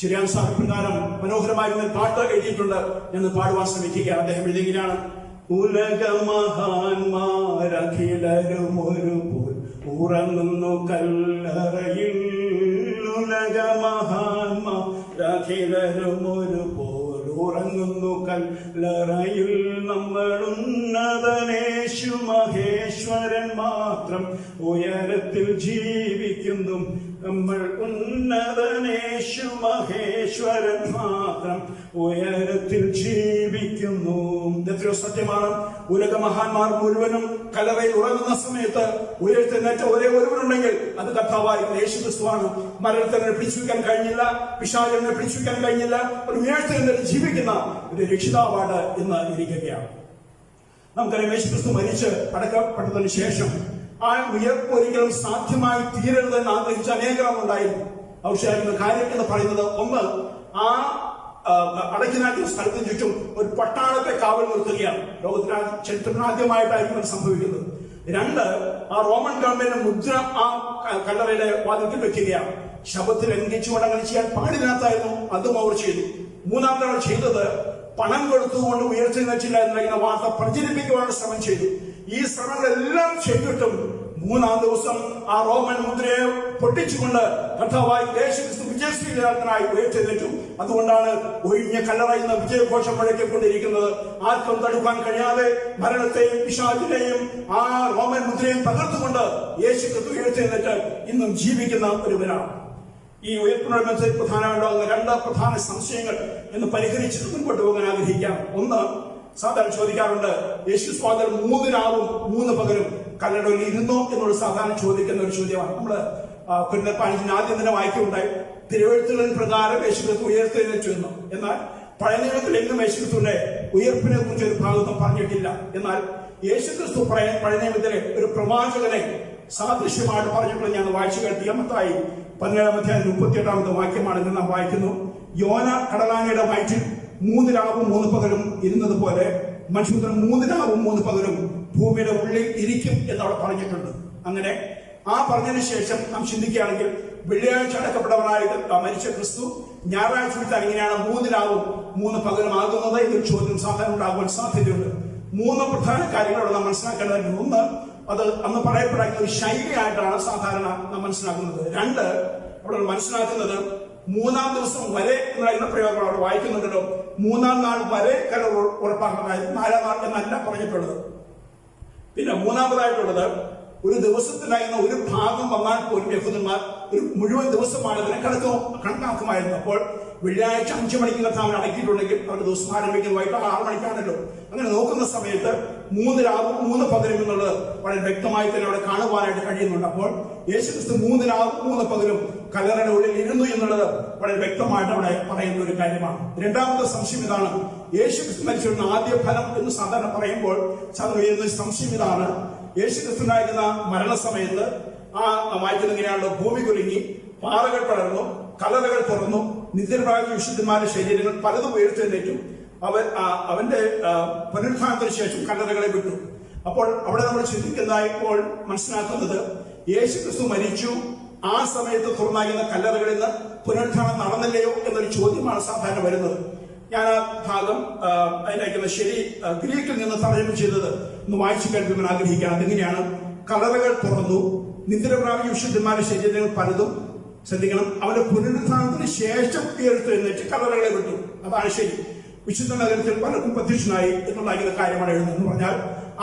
ചിരിയാൻ സാഹിബ് പ്രകാരം മനോഹരമായി പാട്ട് എഴുതിയിട്ടുണ്ട്. എന്ന് പാടുവാൻ ശ്രമിക്കുക. അദ്ദേഹം എഴുതിയാണ് ഉലക മഹാന്മാരഖിലരും ഒരു പോൽ ഉറങ്ങുന്നു കല്ലറയിൽ. ഉലക മഹാന്മാരഖിലരും ഒരു പോൽ ഉറങ്ങുന്നു കല്ലറയിൽ. നമ്മൾ ഉന്നതനേശു മഹേശ്വരൻ മാത്രം ഉയരത്തിൽ ജീവിക്കുന്നു. നമ്മൾ ഉന്നതനേശു മഹേശ്വരൻ മാത്രം ഉയരത്തിൽ ജീവിക്കുന്നു. എത്രയോ സത്യമാണ്. ഉലക മഹാന്മാർ മുഴുവനും കലറയിൽ ഉറങ്ങുന്ന സമയത്ത് ഉയരത്തിൽ നേറ്റ ഒരേ ഒരുവനുണ്ടെങ്കിൽ അത് കഥാവായി യേശു ക്രിസ്തുവാണ് മരണത്തിനെ പിടിച്ചു വയ്ക്കാൻ കഴിഞ്ഞില്ല. പിശാചനെ പിടിച്ചു വയ്ക്കാൻ കഴിഞ്ഞില്ല. ഒരു ഉയർത്തി ജീവിക്കുന്ന ഒരു രക്ഷിതാവാണ് ഇന്ന് ഇരിക്കുകയാണ്. നമുക്കറിയാം യേശു ക്രിസ്തു മരിച്ച് അടക്കപ്പെട്ടതിന് ശേഷം ആ ഉയർപ്പ് ഒരിക്കലും സാധ്യമായി തീരരുതെന്ന് ആഗ്രഹിച്ച അനേകം ഉണ്ടായിരുന്നു പക്ഷേ അതിന് കാര്യം എന്ന് പറയുന്നത് ഒന്ന് ആ അടക്കിനാക്കുന്ന സ്ഥലത്തിന് ചുറ്റും ഒരു പട്ടാളത്തെ കാവൽ നിർത്തുകയാണ്. ലോകത്തിന് ചരിത്രത്തിനാദ്യമായിട്ടായിരിക്കും സംഭവിക്കുന്നത്. രണ്ട് ആ റോമൻ ഗവൺമെന്റ് മുദ്ര ആ കല്ലറയുടെ വാദത്തിൽ വെക്കുകയാണ്. ശബത്തിൽ ലംഘിച്ചുകൊണ്ട് അങ്ങനെ ചെയ്യാൻ പാടില്ലാത്തായിരുന്നു അതും അവർ ചെയ്തു. മൂന്നാമത്തെ അവർ ചെയ്തത് പണം കൊടുത്തുകൊണ്ട് ഉയർച്ച ഉയർച്ചെന്നിട്ടില്ല എന്ന വാർത്ത പ്രചരിപ്പിക്കുവാനുള്ള ശ്രമം ചെയ്തു. ഈ ശ്രമങ്ങളെല്ലാം ചെയ്തിട്ടും മൂന്നാം ദിവസം ആ റോമൻ മുദ്രയെ പൊട്ടിച്ചുകൊണ്ട് കർത്താവായി യേശുക്രിസ്തു വിജയശ്രീരാജനായി ഉയർത്തെഴുന്നേറ്റു. അതുകൊണ്ടാണ് ഒഴിഞ്ഞ കല്ലറ എന്ന വിജയഘോഷം മുഴക്കിക്കൊണ്ടിരിക്കുന്നത്. ആർക്കും തടുക്കാൻ കഴിയാതെ മരണത്തെയും പിശാചിനെയും ആ റോമൻ മുദ്രയും തകർത്തുകൊണ്ട് യേശുക്രിസ്തു ഉയർത്തെഴുന്നേറ്റ് ഇന്നും ജീവിക്കുന്ന ഒരുവരാണ്. ഈ ഉയർപ്പിനോടനുബന്ധിച്ച് പ്രധാനമായിട്ടുള്ള രണ്ട് പ്രധാന സംശയങ്ങൾ എന്ന് പരിഹരിച്ചിട്ട് മുൻപോട്ട് പോകാൻ ആഗ്രഹിക്കാം. ഒന്ന് സാധാരണ ചോദിക്കാറുണ്ട് യേശു സ്വാതർ മൂന്ന് രാവും മൂന്ന് പകലും കല്ലടയിൽ ഇരുന്നോ? എന്നുള്ള സാധാരണ ചോദിക്കുന്ന ഒരു ചോദ്യമാണ്. നമ്മൾ കുന്നപ്പാഞ്ചിന് ആദ്യം തന്നെ വായിക്കുണ്ടായി തിരുവഴുത്തുകളിൻ പ്രകാരം യേശുക്രിസ്തു ഉയർത്തെഴുന്നേറ്റു എന്ന് എന്നാൽ പഴയ നിയമത്തിൽ എങ്ങും യേശുക്രിസ്തുവിന്റെ ഉയർപ്പിനെ കുറിച്ച് ഒരു ഭാഗത്തും പറഞ്ഞിട്ടില്ല. എന്നാൽ യേശുക്രിസ്തു പഴയ പഴയ നിയമത്തിലെ ഒരു പ്രവാചകനെ സാദൃശ്യമായിട്ട് പറഞ്ഞിട്ടുള്ള ഞാൻ വായിച്ചു കേട്ടി അമ്മത്തായി പതിനേഴാം അധ്യായം വാക്യമാണ് വാക്യമാണെന്ന് നാം വായിക്കുന്നു. യോന കടലാനയുടെ വയറ്റിൽ മൂന്ന് രാവും മൂന്ന് പകലും ഇരുന്നത് പോലെ മനുഷ്യപുത്രൻ മൂന്ന് രാവും മൂന്ന് പകലും ഭൂമിയുടെ ഉള്ളിൽ ഇരിക്കും എന്ന് അവിടെ പറഞ്ഞിട്ടുണ്ട്. അങ്ങനെ ആ പറഞ്ഞതിന് ശേഷം നാം ചിന്തിക്കുകയാണെങ്കിൽ വെള്ളിയാഴ്ച അടക്കപ്പെട്ടവനായിട്ട് മരിച്ച ക്രിസ്തു ഞായറാഴ്ച വിട്ട് എങ്ങനെയാണ് മൂന്ന് ആകുന്നത് എന്നൊരു ചോദ്യം സാധാരണ ഉണ്ടാകുവാൻ സാധ്യതയുണ്ട്. മൂന്ന് പ്രധാന കാര്യങ്ങളോട് നാം മനസ്സിലാക്കേണ്ടതുണ്ട്. ഒന്ന് അത് അന്ന് പറയപ്പെടാൻ ഒരു ശൈലിയായിട്ടാണ് സാധാരണ നാം മനസ്സിലാക്കുന്നത്. രണ്ട് അവിടെ മനസ്സിലാക്കുന്നത് മൂന്നാം ദിവസം വരെ എന്ന പ്രയോഗം അവിടെ വായിക്കുന്നുണ്ടല്ലോ. മൂന്നാം നാൾ വരെ കല ഉറപ്പാക്കുന്നതായി നാലാം നാൾ എന്നല്ല പറഞ്ഞിട്ടുള്ളത്. പിന്നെ മൂന്നാമതായിട്ടുള്ളത് ഒരു ദിവസത്തിലായിരുന്ന ഒരു ഭാഗം വന്നാൽ പോലും യഹൂദന്മാർ ഒരു മുഴുവൻ ദിവസമാണ് ഇതിനെ കണക്കോ കണക്കാക്കുമായിരുന്നു. അപ്പോൾ വെള്ളിയാഴ്ച അഞ്ചു മണിക്ക് കർത്താവിന് അടക്കിയിട്ടുണ്ടെങ്കിൽ അവരുടെ ദിവസം ആരംഭിക്കുന്നത് വൈകിട്ട് ആറ് മണിക്കാണല്ലോ. അങ്ങനെ നോക്കുന്ന സമയത്ത് മൂന്ന് രാവും മൂന്ന് പകലും എന്നുള്ളത് വളരെ വ്യക്തമായി തന്നെ അവിടെ കാണുവാനായിട്ട് കഴിയുന്നുണ്ട്. അപ്പോൾ യേശുക്രിസ്തു മൂന്ന് രാവും മൂന്ന് പകലും കല്ലറയുടെ ഉള്ളിൽ ഇരുന്നു എന്നുള്ളത് വളരെ വ്യക്തമായിട്ട് അവിടെ പറയുന്ന ഒരു കാര്യമാണ്. രണ്ടാമത്തെ സംശയം ഇതാണ്. യേശുക്രിസ്തു മരിച്ചിരുന്ന ആദ്യ ഫലം എന്ന് സാധാരണ പറയുമ്പോൾ സാധാരണ സംശയം ഇതാണ്. യേശുക്രിസ്തുണ്ടായിരുന്ന മരണസമയത്ത് ആ വായിക്കുന്ന ഇങ്ങനെയാണല്ലോ ഭൂമി കുലുങ്ങി പാറകൾ പടർന്നു കലറകൾ തുറന്നു നിത്യപ്രായ വിശുദ്ധന്മാരുടെ ശരീരങ്ങൾ പലതും ഉയർത്തെഴുന്നേറ്റു അവൻ അവന്റെ പുനരുദ്ധാനത്തിന് ശേഷം കല്ലറകളെ വിട്ടു. അപ്പോൾ അവിടെ നമ്മൾ ചിന്തിക്കുന്നതായപ്പോൾ മനസ്സിലാക്കുന്നത് യേശു ക്രിസ്തു മരിച്ചു. ആ സമയത്ത് തുറന്നായിരുന്ന കല്ലറകളിൽ നിന്ന് പുനരുത്ഥാനം നടന്നില്ലയോ എന്നൊരു ചോദ്യമാണ് സാധാരണ വരുന്നത്. ഞാൻ ആ ഭാഗം അതിനയക്കുന്ന ശരി ഗ്രീക്കിൽ നിന്ന് തർജമ ചെയ്തത് ഒന്ന് വായിച്ചു കേൾപ്പിക്കാൻ ആഗ്രഹിക്കുകയാണ്. അതെങ്ങനെയാണ്? കലറകൾ തുറന്നു. നിന്ദ്രപ്രാപിച്ച വിശുദ്ധന്മാരുടെ ശരീരങ്ങൾ പലതും ശ്രദ്ധിക്കണം. അവരുടെ പുനരുത്ഥാനത്തിന് ശേഷം ഉയർത്തെഴുന്നേറ്റ് കലറകളെ വിട്ടു. അതാണ് ശരി. വിശുദ്ധ നഗരത്തിൽ പലർക്കും പ്രത്യക്ഷനായി എന്നുണ്ടായിരുന്ന കാര്യമാണ് എഴുതുന്നത്. പറഞ്ഞാൽ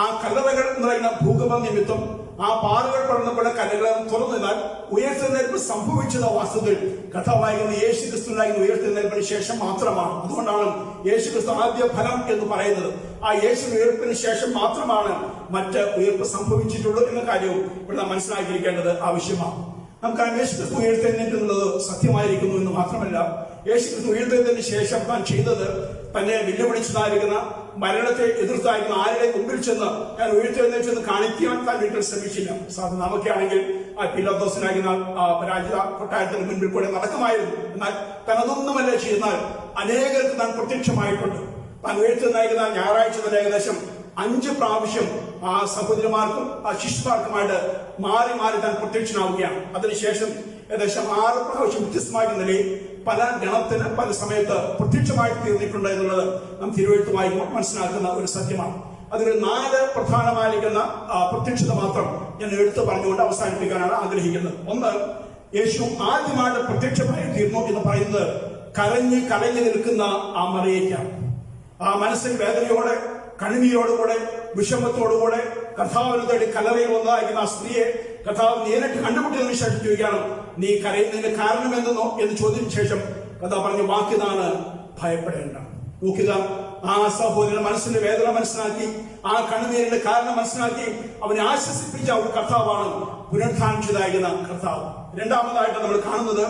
ആ കല്ലറകൾ എന്ന് പറയുന്ന ഭൂകമ്പ നിമിത്തം ആ പാറകൾ പടർന്നപ്പോൾ കല്ലുകൾ തുറന്നതിനാൽ ഉയർത്തെഴുന്നേൽപ്പ് സംഭവിച്ചത് വാസ്തുവിൽ കഥാവായിക്കുന്ന യേശു ക്രിസ്തുണ്ടായിരുന്ന ഉയർത്തെഴുന്നേൽപ്പിന് ശേഷം മാത്രമാണ്. അതുകൊണ്ടാണ് യേശു ക്രിസ്തു ആദ്യ ഫലം എന്ന് പറയുന്നത്. ആ യേശു ഉയർപ്പിന് ശേഷം മാത്രമാണ് മറ്റ് ഉയർപ്പ് സംഭവിച്ചിട്ടുള്ളൂ എന്ന കാര്യവും ഇവിടെ നാം മനസ്സിലാക്കിയിരിക്കേണ്ടത് ആവശ്യമാണ്. നമുക്കറിയാം യേശു ക്രിസ്തു ഉയർത്തെഴുന്നേറ്റുള്ളത് സത്യമായിരിക്കുന്നു എന്ന് മാത്രമല്ല യേശു ക്രിസ്തു ഉയർത്തെഴുന്നതിന് ശേഷം താൻ ചെയ്തത് തന്നെ വെല്ലുവിളിച്ചതായിരിക്കുന്ന മരണത്തെ എതിർത്തായിരിക്കുന്ന ആരുടെ മുമ്പിൽ ചെന്ന് ഞാൻ ഉയർത്തെഴുന്നേച്ചെന്ന് കാണിക്കാൻ താൻ വീട്ടിൽ ശ്രമിച്ചില്ല. സാധാരണ നമുക്കാണെങ്കിൽ ആ പിലോദോസിനായിരുന്ന ആ രാജ കൊട്ടാരത്തിന് മുൻപിൽ കൂടെ നടക്കുമായിരുന്നു. എന്നാൽ തനതൊന്നുമല്ല ചെയ്യുന്നാൽ അനേകർക്ക് താൻ പ്രത്യക്ഷമായിട്ടുണ്ട്. താൻ ഉയർത്തെഴുന്നേക്കുന്ന ഞായറാഴ്ച തന്നെ ഏകദേശം അഞ്ച് പ്രാവശ്യം ആ സഹോദരിമാർക്കും ആ ശിശുമാർക്കുമായിട്ട് മാറി മാറി താൻ പ്രത്യക്ഷനാവുകയാണ്. അതിനുശേഷം ഏകദേശം ആറ് പ്രാവശ്യം വ്യത്യസ്തമായ നിലയിൽ പല ഗണത്തിന് പല സമയത്ത് പ്രത്യക്ഷമായി തീർന്നിട്ടുണ്ട് എന്നുള്ളത് നാം തിരുവഴുത്ത് വായിക്കുമ്പോൾ മനസ്സിലാക്കുന്ന ഒരു സത്യമാണ്. അതിൽ നാല് പ്രധാനമായിരിക്കുന്ന പ്രത്യക്ഷത മാത്രം ഞാൻ എടുത്തു പറഞ്ഞുകൊണ്ട് അവസാനിപ്പിക്കാനാണ് ആഗ്രഹിക്കുന്നത്. ഒന്ന് യേശു ആദ്യമായിട്ട് പ്രത്യക്ഷമായി തീർന്നു എന്ന് പറയുന്നത് കരഞ്ഞ് കലങ്ങി നിൽക്കുന്ന ആ മറിയേക്കാണ് ആ മനസ്സിൽ വേദനയോടെ കണ്ണുനീരോടുകൂടെ വിഷമത്തോടുകൂടെ കഥാവിനെ തേടി കല്ലറയിൽ വന്നതായിരിക്കുന്ന ആ സ്ത്രീയെ കഥാവ് നേരിട്ട് കണ്ടുമുട്ടിയതിനു ശേഷം ചോദിക്കുകയാണ് നീ കരയുന്നതിന്റെ കാരണം എന്തെന്നോ എന്ന് ചോദ്യം ശേഷം കഥ പറഞ്ഞ വാക്കിതാണ് ഭയപ്പെടേണ്ട. നോക്കുക ആ സഹോദരൻ മനസ്സിന്റെ വേദന മനസ്സിലാക്കി ആ കണ്ണുനീരിന്റെ കാരണം മനസ്സിലാക്കി അവനെ ആശ്വസിപ്പിച്ച ഒരു കർത്താവാണ് പുനർധാനിച്ചതായിരുന്ന കർത്താവ്. രണ്ടാമതായിട്ട് നമ്മൾ കാണുന്നത്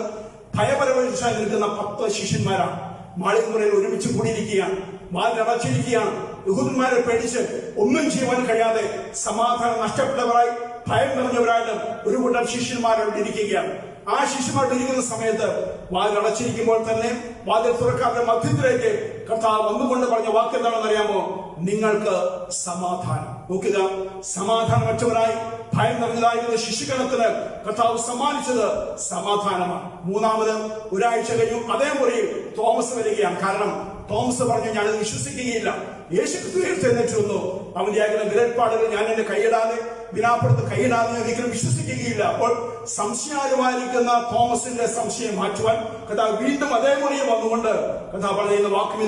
ഭയപരവശായി നിൽക്കുന്ന പത്ത് ശിഷ്യന്മാരാണ്. മാളികമുറയിൽ ഒരുമിച്ച് കൂടിയിരിക്കുകയാണ് വാതിലടച്ചിരിക്കുകയാണ് യഹൂദന്മാരെ പേടിച്ച് ഒന്നും ചെയ്യുവാൻ കഴിയാതെ സമാധാനം നഷ്ടപ്പെട്ടവരായി ഭയം നിറഞ്ഞവരായിട്ട് ഒരു കൂട്ടം ശിഷ്യന്മാരോട് ഇരിക്കുകയാണ്. ആ ശിഷ്യന്മാരോട് ഇരിക്കുന്ന സമയത്ത് വാതിൽ അടച്ചിരിക്കുമ്പോൾ തന്നെ വാതിൽ തുറക്കാതെ മധ്യത്തിലേക്ക് കർത്താവ് വന്നുകൊണ്ട് പറഞ്ഞ വാക്ക് എന്താണെന്ന് അറിയാമോ നിങ്ങൾക്ക് സമാധാനം. നോക്കുക സമാധാനമറ്റവരായി ഭയം നിറഞ്ഞതായിരുന്ന ശിശുഗണത്തിന് കർത്താവ് സമ്മാനിച്ചത് സമാധാനമാണ്. മൂന്നാമത് ഒരാഴ്ച കഴിഞ്ഞു അതേ മുറിയിൽ തോമസ് വരികയാണ്. കാരണം തോമസ് പറഞ്ഞു ഞാനത് വിശ്വസിക്കുകയില്ല. യേശു എഴുന്നേറ്റ് വന്നു അവന്റെ ആകുന്ന വിരൽപ്പാടുകൾ ഞാൻ എന്റെ കൈയിടാതെ വിനാപ്പുറത്ത് കൈയിടാതെ ഞാൻ ഒരിക്കലും വിശ്വസിക്കുകയില്ല. അപ്പോൾ സംശയാലുമായിരിക്കുന്ന തോമസിന്റെ സംശയം മാറ്റുവാൻ കഥാ വീണ്ടും അതേ മുറിയിൽ വന്നുകൊണ്ട് കഥാ പറയുന്ന വാക്കും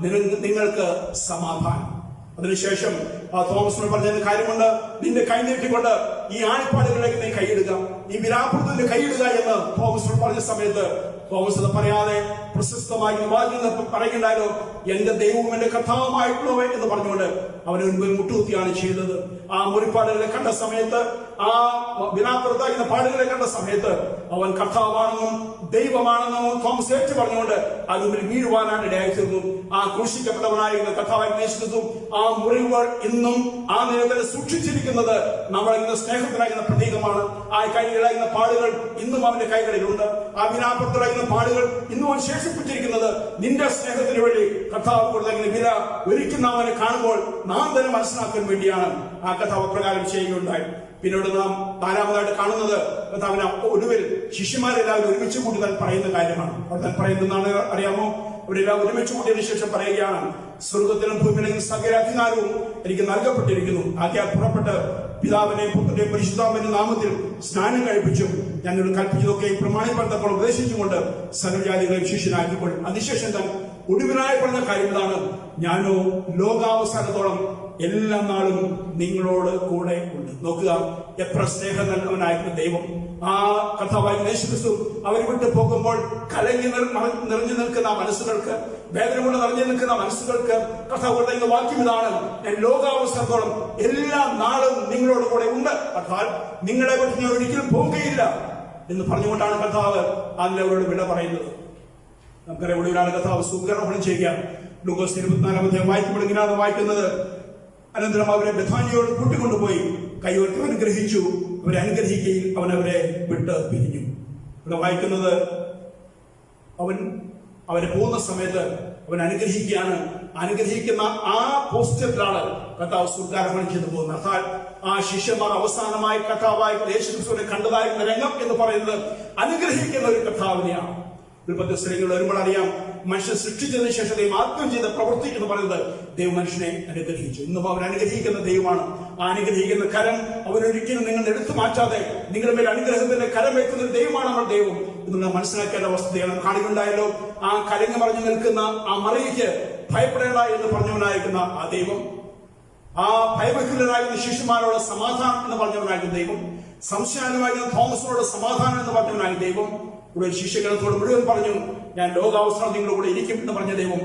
"നിന- നിങ്ങൾക്ക് സമാധാനം. അതിനുശേഷം തോമസിനോട് പറഞ്ഞ കാര്യമുണ്ട്. നിന്റെ കൈ നീട്ടിക്കൊണ്ട് ഈ ആണിപ്പാടുകളിലേക്ക് നീ കൈയിടുക. ഈ വിരാപ്പുറത്തിന്റെ കൈയിടുക എന്ന് തോമസിനോട് പറഞ്ഞ സമയത്ത് തോമസ് അത് പറയാതെ പ്രശസ്തമായി പറയുന്നുണ്ടായിരുന്നു എന്റെ ദൈവവും എന്റെ കഥാവുമായിട്ടുള്ളവേ എന്ന് പറഞ്ഞുകൊണ്ട് അവന് മുൻപിൽ മുട്ടുകുത്തിയാണ് ചെയ്തത്. ആ മുറിപ്പാടുകളെ കണ്ട സമയത്ത് ആ വിനാപ്പുറത്തായിരുന്ന പാടുകളെ കണ്ട സമയത്ത് അവൻ കർത്താവാണെന്നും ദൈവമാണെന്നും തോമസ് ഏറ്റു പറഞ്ഞുകൊണ്ട് ആ വീഴുവാനാണ് ഇടയായിത്തീർന്നു. ആ ക്രൂശിക്കപ്പെട്ടവനായിരുന്ന കർത്താവായി നേശിക്കുന്നതും ആ മുറിവുകൾ ഇന്നും ആ നിലത്തിൽ സൂക്ഷിച്ചിരിക്കുന്നത് നമ്മൾ ഇന്ന് സ്നേഹത്തിലായിരുന്ന പ്രതീകമാണ്. ആ കൈകളായിരുന്ന പാടുകൾ ഇന്നും അവന്റെ കൈകളിലുണ്ട്. ആ വിനാപ്പുറത്തിലായിരുന്ന പാടുകൾ ഇന്നും അവൻ ശേഷിപ്പിച്ചിരിക്കുന്നത് നിന്റെ സ്നേഹത്തിന് വേണ്ടി കർത്താവ് കൊടുത്ത വില ഒരിക്കുന്ന അവനെ കാണുമ്പോൾ നാം തന്നെ മനസ്സിലാക്കാൻ വേണ്ടിയാണ് ആ കഥ പ്രകാരം ചെയ്യുകയുണ്ടായി പിന്നീട് നാം നാലാമതായിട്ട് കാണുന്നത് കർത്താവിന് ഒടുവിൽ ശിഷ്യന്മാരെല്ലാവരും ഒരുമിച്ച് കൂട്ടി താൻ പറയുന്ന കാര്യമാണ്. അവിടെ താൻ പറയുന്നതെന്നാണ് അറിയാമോ? അവരെല്ലാം ഒരുമിച്ച് കൂട്ടിയതിനു ശേഷം പറയുകയാണ് സ്വർഗത്തിനും ഭൂമിയിലും സകല അധികാരവും എനിക്ക് നൽകപ്പെട്ടിരിക്കുന്നു. ആദ്യം പുറപ്പെട്ട് പിതാവിനെ പുത്രനെ പരിശുദ്ധാമന്റെ നാമത്തിൽ സ്നാനം കഴിപ്പിച്ചും ഞങ്ങൾ കൽപ്പിച്ചതൊക്കെ പ്രമാണിപ്പെടുത്തപ്പോൾ ഉപദേശിച്ചുകൊണ്ട് സർവജാതികളെ ശിഷ്യനാക്കിയപ്പോൾ അതിനുശേഷം താൻ ഒടുവിനായി പറഞ്ഞ കാര്യം ഇതാണ് ഞാനോ ലോകാവസാനത്തോളം എല്ലാ നാളും നിങ്ങളോട് കൂടെ ഉണ്ട്. നോക്കുക എത്ര സ്നേഹം നൽകുന്നവനായിരുന്നു ദൈവം. ആ കഥാവായി യേശുക്രിസ്തു അവർ വിട്ടു പോകുമ്പോൾ കലങ്ങി നിറഞ്ഞു നിൽക്കുന്ന മനസ്സുകൾക്ക് വേദന കൊണ്ട് നിറഞ്ഞു നിൽക്കുന്ന മനസ്സുകൾക്ക് കഥാവ് പറയുന്ന വാക്യം ഇതാണ്. ഞാൻ ലോകാവസ്ഥത്തോളം എല്ലാ നാളും നിങ്ങളോട് കൂടെ ഉണ്ട്. അർത്ഥാൽ നിങ്ങളെ വിട്ട് ഞാൻ ഒരിക്കലും പോവുകയില്ല എന്ന് പറഞ്ഞുകൊണ്ടാണ് കഥാവ് അതിലവരോട് വിട പറയുന്നത്. നമുക്കറിയാം ഒടുവിലാണ് കഥാവ് സുഗ്രഹണം ചെയ്യാം ലൂക്കോസ് ഇരുപത്തിനാലാം അധ്യായം വായിക്കുമ്പോൾ ഇങ്ങനെയാണ് വായിക്കുന്നത്. അനന്തരം അവരെ ബഥാനിയോട് കൂട്ടിക്കൊണ്ടുപോയി. കൈവർത്തി അനുഗ്രഹിച്ചു അവരെ അനുഗ്രഹിക്കുകയും അവൻ അവരെ വിട്ട് പിരിഞ്ഞു. ഇവിടെ വായിക്കുന്നത് അവൻ അവരെ പോകുന്ന സമയത്ത് അവൻ അനുഗ്രഹിക്കുകയാണ്. അനുഗ്രഹിക്കുന്ന ആ പോസ്റ്ററിലാണ് കഥാവ് സുൽക്കാരമണി ചെയ്തു പോകുന്നത്. അർത്ഥാൽ ആ ശിഷ്യന്മാർ അവസാനമായി കഥാവായി യേശുക്രിസ്തുവിനെ കണ്ടതായിരുന്ന രംഗം എന്ന് പറയുന്നത് അനുഗ്രഹിക്കുന്ന ഒരു കർത്താവിനെയാണ്. ഉൽപ്പത്തി സ്ത്രീകൾ വരുമ്പോൾ അറിയാം മനുഷ്യൻ സൃഷ്ടിച്ചതിന് ശേഷം ദൈവം ആത്മം ചെയ്ത് പ്രവൃത്തി എന്ന് പറയുന്നത് ദൈവം മനുഷ്യനെ അനുഗ്രഹിച്ചു. ഇന്നും അവൻ അനുഗ്രഹിക്കുന്ന ദൈവമാണ്. ആ അനുഗ്രഹിക്കുന്ന കരം അവനൊരിക്കലും നിങ്ങൾ എടുത്തു മാറ്റാതെ നിങ്ങളുടെ മേൽ അനുഗ്രഹത്തിന്റെ കരം വെക്കുന്ന ദൈവമാണ് നമ്മുടെ ദൈവം. നിങ്ങൾ മനസ്സിലാക്കേണ്ട വസ്തുതയാണ്. കാണുകയുണ്ടായല്ലോ ആ കരങ്ങ് പറഞ്ഞു നിൽക്കുന്ന ആ മറിയിക്ക് ഭയപ്പെടേണ്ട എന്ന് പറഞ്ഞവനായിരിക്കുന്ന ആ ദൈവം. ആ ഭയഭക്തരായിരുന്ന ശിശുമാരോട് സമാധാനം എന്ന് പറഞ്ഞവനായിരുന്ന ദൈവം. സംശയാനുമായിരുന്ന തോമസിനോട് സമാധാനം എന്ന് പറഞ്ഞവനായ ദൈവം. ഇവിടെ ശിഷ്യഗണത്തോട് മുഴുവൻ പറഞ്ഞു ഞാൻ ലോകാവസ്ഥ നിങ്ങളുടെ കൂടെ ഇരിക്കും എന്ന് പറഞ്ഞ ദൈവം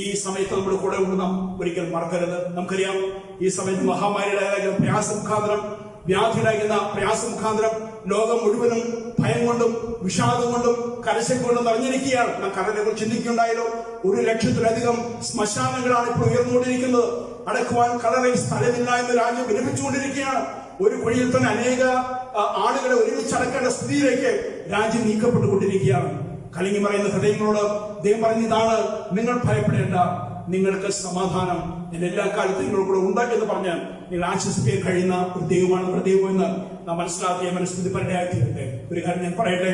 ഈ സമയത്ത് നമ്മുടെ കൂടെ ഉണ്ട് നാം ഒരിക്കൽ മറക്കരുത്. നമുക്കറിയാം ഈ സമയത്ത് മഹാമാരിയുടെ പ്രയാസമുഖാന്തരം വ്യാധിയുണ്ടാകുന്ന പ്രയാസമുഖാന്തരം പ്രയാസ മുഖാന്തരം ലോകം മുഴുവനും ഭയം കൊണ്ടും വിഷാദം കൊണ്ടും കരശം കൊണ്ടും നിറഞ്ഞിരിക്കുകയാണ്. ഞാൻ കടലിനെ കുറിച്ച് ചിന്തിക്കുന്നുണ്ടായാലോ ഒരു ലക്ഷത്തിലധികം ശ്മശാനങ്ങളാണ് ഇപ്പോൾ ഉയർന്നുകൊണ്ടിരിക്കുന്നത്. അടക്കുവാൻ കടറിൽ സ്ഥലമില്ല എന്ന് രാജ്യം വിരമിച്ചുകൊണ്ടിരിക്കുകയാണ് ഒരു കുഴിയിൽ തന്നെ അനേക ആളുകളെ ഒരുമിച്ച് അടക്കേണ്ട സ്ഥിതിയിലേക്ക് രാജ്യം നീക്കപ്പെട്ടുകൊണ്ടിരിക്കുകയാണ്. കലങ്ങി പറയുന്ന ഹൃദയങ്ങളോട് ദൈവം പറഞ്ഞ ഇതാണ് നിങ്ങൾ ഭയപ്പെടേണ്ട നിങ്ങൾക്ക് സമാധാനം ഞാൻ എല്ലാ കാലത്തും നിങ്ങളുടെ കൂടെ ഉണ്ട് എന്ന് പറഞ്ഞ് നിങ്ങൾ ആശ്വസിക്കാൻ കഴിയുന്ന ഒരു ദൈവമാണ് നമ്മുടെ ദൈവം എന്ന് നാം മനസ്സിലാക്കിയ മനസ്സിൽ പരിണയാക്കിയിട്ടെ ഒരു കാര്യം ഞാൻ പറയട്ടെ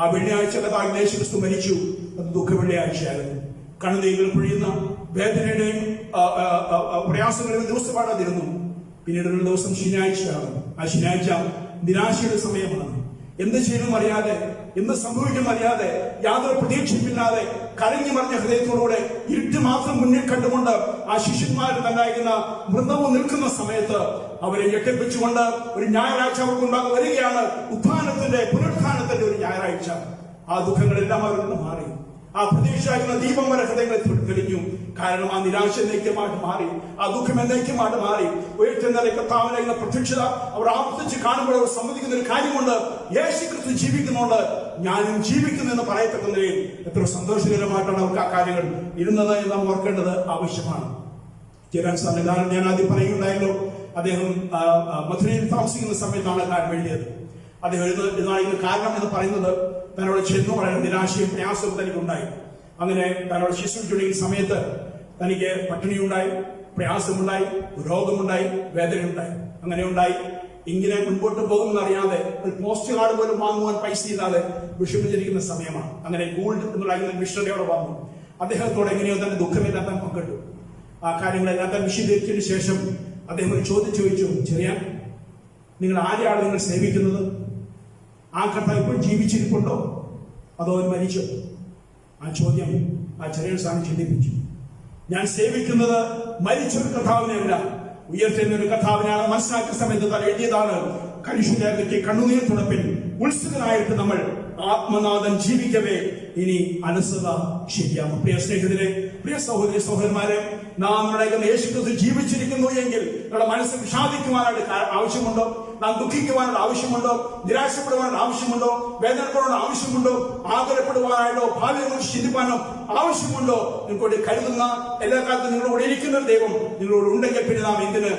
ആ വെള്ളിയാഴ്ച താഗ്നേശ ക്രിസ്തു മരിച്ചു അത് ദുഃഖ വെള്ളിയാഴ്ചയായിരുന്നു. കണ്ണുനീകൾ പൊഴിയുന്ന വേദനയുടെയും പ്രയാസങ്ങളുടെ ദിവസമാണ് പിന്നീട് ഒരു ദിവസം ശനിയാഴ്ചയാണ്. ആ ശനിയാഴ്ച നിരാശയുടെ സമയമാണ്. എന്ത് ചെയ്യണം അറിയാതെ എന്ത് സംഭവിക്കും അറിയാതെ യാതൊരു പ്രതീക്ഷയുമില്ലാതെ കരഞ്ഞു മറിഞ്ഞ ഹൃദയത്തോടുകൂടെ ഇരുട്ട് മാത്രം മുന്നിൽ കണ്ടുകൊണ്ട് ആ ശിഷ്യന്മാരിൽ തന്നായിരുന്ന വൃന്ദവും നിൽക്കുന്ന സമയത്ത് അവരെ ഞെട്ടിപ്പിച്ചുകൊണ്ട് ഒരു ഞായറാഴ്ച അവർക്ക് ഉണ്ടാകും വരികയാണ് ഉത്ഥാനത്തിന്റെ പുനരുത്ഥാനത്തിന്റെ ഒരു ഞായറാഴ്ച. ആ ദുഃഖങ്ങളെല്ലാം അവരുടെ മാറി. ആ പ്രതീക്ഷയായിരുന്ന ദീപം വരെ ഹൃദയങ്ങളിൽ തെളിഞ്ഞു. കാരണം ആ നിരാശ എന്നേക്കുമായിട്ട് മാറി ആ ദുഃഖം എന്നേക്കുമായിട്ട് മാറി. ഉയർത്തുന്ന പ്രത്യക്ഷത അവർ ആവർത്തിച്ച് കാണുമ്പോൾ അവർ സമ്മതിക്കുന്ന ഒരു കാര്യമുണ്ട്. യേശു ക്രിസ്തു ജീവിക്കുന്നുണ്ട്. ഞാനും ജീവിക്കുന്നു എന്ന് പറയത്തക്ക നിലയിൽ എത്ര സന്തോഷകരമായിട്ടാണ് അവർക്ക് ആ കാര്യങ്ങൾ ഇരുന്നത് നാം ഓർക്കേണ്ടത് ആവശ്യമാണ്. ചേരാൻ സംവിധാനം ഞാൻ ആദ്യം പറയുകയുണ്ടായല്ലോ അദ്ദേഹം മധുരയിൽ താമസിക്കുന്ന സമയത്താണ് കാര്യം എഴുതിയത്. അദ്ദേഹം എഴുതുന്ന കാരണം എന്ന് പറയുന്നത്. തന്നോട് ചെന്നു വളരെ നിരാശയും പ്രയാസവും തനിക്കുണ്ടായി. അങ്ങനെ തന്നോട് ശിശുവിച്ചുണ്ടെങ്കിൽ സമയത്ത് തനിക്ക് പട്ടിണിയുണ്ടായി പ്രയാസമുണ്ടായി രോഗമുണ്ടായി വേദനയുണ്ടായി. അങ്ങനെ ഉണ്ടായി. ഇങ്ങനെ മുൻപോട്ട് പോകുമെന്നറിയാതെ ഒരു പോസ്റ്റ് കാർഡ് പോലും വാങ്ങുവാൻ പൈസ ഇല്ലാതെ വിഷമിച്ചിരിക്കുന്ന സമയമാണ്. അങ്ങനെ ഗോൾഡ് എന്നുള്ള മിഷണറിയോട് വന്നു. അദ്ദേഹത്തോടെ എങ്ങനെയോ തന്നെ ദുഃഖമില്ലാത്ത പങ്കിട്ടു. ആ കാര്യങ്ങളെല്ലാം തന്നെ വിശദീകരിച്ചതിന് ശേഷം അദ്ദേഹം ഒരു ചോദിച്ചു ചെറിയ നിങ്ങൾ ആരെയാണ് നിങ്ങൾ സേവിക്കുന്നത്? ആ കർത്താവ് ഇപ്പോൾ ജീവിച്ചിരിപ്പുണ്ടോ? അതോ അവൻ മരിച്ചോ? ആ ചോദ്യം ആ ചെറിയ സ്വാമി ചിന്തിപ്പിച്ചു. ഞാൻ സേവിക്കുന്നത് മരിച്ചൊരു കഥാവിനെയല്ല ഉയർത്തുന്ന ഒരു കഥാവിനാണ് മനസ്സിലാക്കിയ സമയത്ത് താൻ എഴുതിയതാണ്. കണ്ണുനീർ തുണപ്പിൽ ഉത്സുകനായിട്ട് നമ്മൾ ആത്മനാഥൻ ജീവിക്കവേ. ഇനി അലസത ശരിയാകും. പ്രിയ സ്നേഹിതരെ പ്രിയ സഹോദരി സഹോദരന്മാരെ നാം നമ്മുടെ യേശുക്രിസ്തു ജീവിച്ചിരിക്കുന്നു എങ്കിൽ നമ്മുടെ മനസ്സ് വിഷാദിക്കുവാനായിട്ട് ആവശ്യമുണ്ടോ? നാം ദുഃഖിക്കുവാനുള്ള ആവശ്യമുണ്ടോ? നിരാശപ്പെടുവാനുള്ള ആവശ്യമുണ്ടോ? വേദനപ്പെടാനുള്ള ആവശ്യമുണ്ടോ? ആഗ്രഹപ്പെടുവാനായിട്ടോ ഭാവിയെ കുറിച്ച് ചിന്തിപ്പാനോ ആവശ്യമുണ്ടോ? നിങ്ങൾക്ക് കരുതുന്ന എല്ലാ കാലത്തും നിങ്ങളുടെ ഇരിക്കുന്ന ദൈവം നിങ്ങളോട് ഉണ്ടെങ്കിൽ പിന്നെ നാം എന്തിന്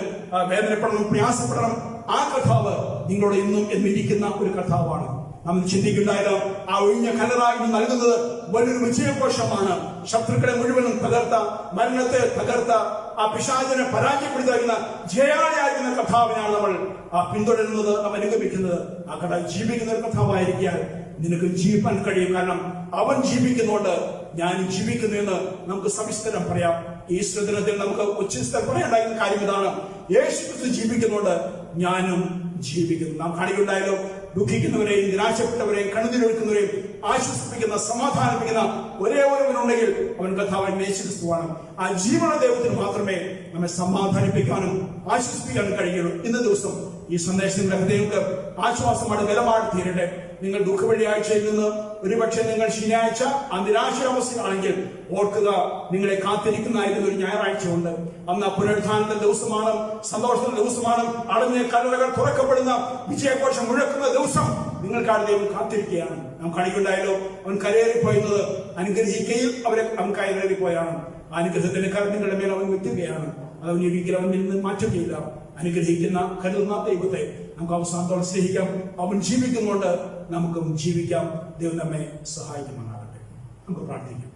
വേദനപ്പെടണം പ്രയാസപ്പെടണം? ആ കഥാവ് നിങ്ങളോട് ഇന്നും എന്നും ഇരിക്കുന്ന ഒരു കഥാവാണ് നാം ചിന്തിക്കുണ്ടായാലോ ആ ഒഴിഞ്ഞ കലറായി നൽകുന്നത് വലിയൊരു വിജയഘോഷമാണ് ശത്രുക്കളെ മുഴുവനും തകർത്ത മരണത്തെ തകർത്ത ആ പിശാചനെ പരാജയപ്പെടുത്തുന്ന ജയാളിയായിരുന്ന കഥാവിനാണ് നമ്മൾ. ആ പിന്തുടരുന്നത് നാം അനുഗമിക്കുന്നത്. ആ കട ജീവിക്കുന്ന ഒരു കഥാവായിരിക്കാൻ നിനക്ക് ജീവിക്കാൻ കഴിയും. കാരണം അവൻ ജീവിക്കുന്നുണ്ട് ഞാൻ ജീവിക്കുന്നു എന്ന് നമുക്ക് സവിസ്തരം പറയാം. ഈ ദിനത്തിൽ നമുക്ക് ഉച്ചസ്ഥരം പറയേണ്ടായിരുന്ന കാര്യം ഇതാണ്. യേശു ജീവിക്കുന്നുണ്ട് ഞാനും ജീവിക്കുന്നു. നാം കാണിക്കുണ്ടായാലോ ദുഃഖിക്കുന്നവരെയും നിരാശപ്പെട്ടവരെയും കണ്ണുതിരൊഴുക്കുന്നവരെയും ആശ്വസിപ്പിക്കുന്ന സമാധാനിപ്പിക്കുന്ന ഒരേ ഒരുവനുണ്ടെങ്കിൽ അവൻ കഥാവൻ യേശുക്രിസ്തുവാണ് ആ ജീവന ദൈവത്തിന് മാത്രമേ നമ്മെ സമാധാനിപ്പിക്കാനും ആശ്വസിപ്പിക്കാനും കഴിയുള്ളൂ ഇന്ന ദിവസം ഈ സന്ദേശത്തിന്റെ ഹൃദയങ്ങൾക്ക് ആശ്വാസമാണ് നിലപാട് തീരട്ടെ. നിങ്ങൾ ദുഃഖവെള്ളിയാഴ്ചയിൽ നിന്ന് ഒരുപക്ഷെ നിങ്ങൾ ശനിയാഴ്ച ആ നിരാശയാവസ്ഥയാണെങ്കിൽ ഓർക്കുക നിങ്ങളെ കാത്തിരിക്കുന്നതായിരുന്ന ഒരു ഞായറാഴ്ച ഉണ്ട് അന്ന് പുനരുദ്ധാനത്തിന്റെ ദിവസമാണ് സന്തോഷത്തിന്റെ ദിവസമാണ്. അടഞ്ഞ കല്ലറകൾ തുറക്കപ്പെടുന്ന വിജയഘോഷം മുഴക്കുന്ന ദിവസം നിങ്ങൾക്കാണ് ദൈവം കാത്തിരിക്കുകയാണ്. നാം കണിക്കുണ്ടായാലോ അവൻ കരയേറിപ്പോയുന്നത് അനുഗ്രഹിക്കുകയും അവരെ അവൻ കയറിപ്പോയാണ് ആ അനുഗ്രഹത്തിന്റെ നിങ്ങളുടെ മേൽ അവൻ വെക്കുകയാണ് അത് അവൻ ഒരിക്കലും അവനിൽ നിന്ന് മാറ്റുകയില്ല. അനുഗ്രഹിക്കുന്ന കരുതുന്ന ദൈവത്തെ നമുക്ക് അവസാനത്തോടെ സ്നേഹിക്കാം. അവൻ ജീവിക്കുന്നുണ്ട്. നമുക്കും ജീവിക്കാം. ദൈവം നമ്മെ സഹായിക്കുമെന്നാകട്ടെ നമുക്ക് പ്രാർത്ഥിക്കാം.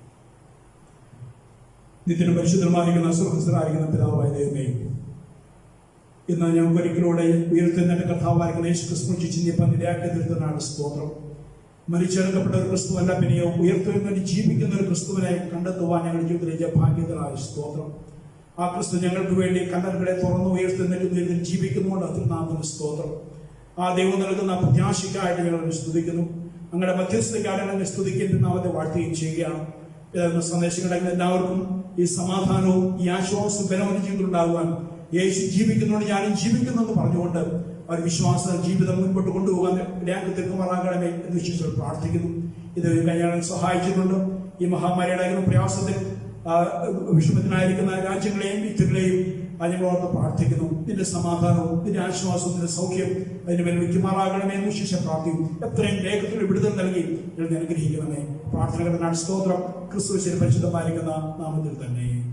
നിത്യനും പരിശുദ്ധമായിരിക്കുന്ന സുഹൃത്തരായിരിക്കുന്ന പിതാവായ ദൈവമേ ഇന്ന് ഞങ്ങൾക്ക് ഒരിക്കലൂടെ ഉയർത്തുന്നതിന്റെ കഥാവായിരിക്കുന്ന യേശു ക്രിസ്തു തീർത്തനാണ് സ്തോത്രം. മരിച്ചെടുക്കപ്പെട്ട ഒരു ക്രിസ്തുവല്ല പിന്നെയോ ഉയർത്തുന്നതിന് ജീവിക്കുന്ന ഒരു ക്രിസ്തുവിനെ കണ്ടെത്തുവാൻ ഞങ്ങളുടെ ജീവിതത്തിലെ ഭാഗ്യത്തിനായ സ്തോത്രം. ആ ക്രിസ്തു ഞങ്ങൾക്ക് വേണ്ടി കണ്ണറുകളെ തുറന്നു ഉയർത്തുന്നതിൽ ജീവിക്കുന്നുകൊണ്ട് അതിർനാമത്തിന് സ്തോത്രം. ആ ദൈവം നൽകുന്ന പ്രത്യാശയ്ക്കായിട്ട് ഞങ്ങൾ സ്തുതിക്കുന്നു. ഞങ്ങളുടെ മധ്യസ്ഥക്കാരൻ എന്നെ സ്തുതിക്കുന്ന നാമത്തെ വാഴ്ത്തുകയും ചെയ്യുകയാണ്. ഇതായിരുന്ന സന്ദേശം കിടക്കുന്ന എല്ലാവർക്കും ഈ സമാധാനവും ഈ ആശ്വാസവും ബലവും ജീവിതത്തിലുണ്ടാകുവാൻ യേശു ജീവിക്കുന്നതുകൊണ്ട് ഞാനും ജീവിക്കുന്നു എന്ന് പറഞ്ഞുകൊണ്ട് അവർ വിശ്വാസ ജീവിതം മുൻപോട്ട് കൊണ്ടുപോകാൻ ഇടയാക്കി തീർക്കുമാറാകണമേ എന്ന് വിശ്വസിച്ച് പ്രാർത്ഥിക്കുന്നു. ഇത് കല്യാണം സഹായിച്ചിട്ടുണ്ട്. ഈ മഹാമാരിയുടെ പ്രയാസത്തിൽ വിഷമത്തിനായിരിക്കുന്ന രാജ്യങ്ങളെയും വ്യക്തികളെയും ആ പ്രാർത്ഥിക്കുന്നു. നിന്റെ സമാധാനവും നിന്റെ ആശ്വാസവും നിന്റെ സൗഖ്യം അതിന് മേൽ എന്ന് ശിക്ഷ പ്രാർത്ഥിക്കും. എത്രയും വേഗത്തിൽ വിടുതൽ നൽകി അനുഗ്രഹിക്കണമേ പ്രാർത്ഥനകളുടെ സ്തോത്രം. ക്രിസ്തുവിന്റെ പരിശുദ്ധമായിരിക്കുന്ന നാമത്തിൽ തന്നെ.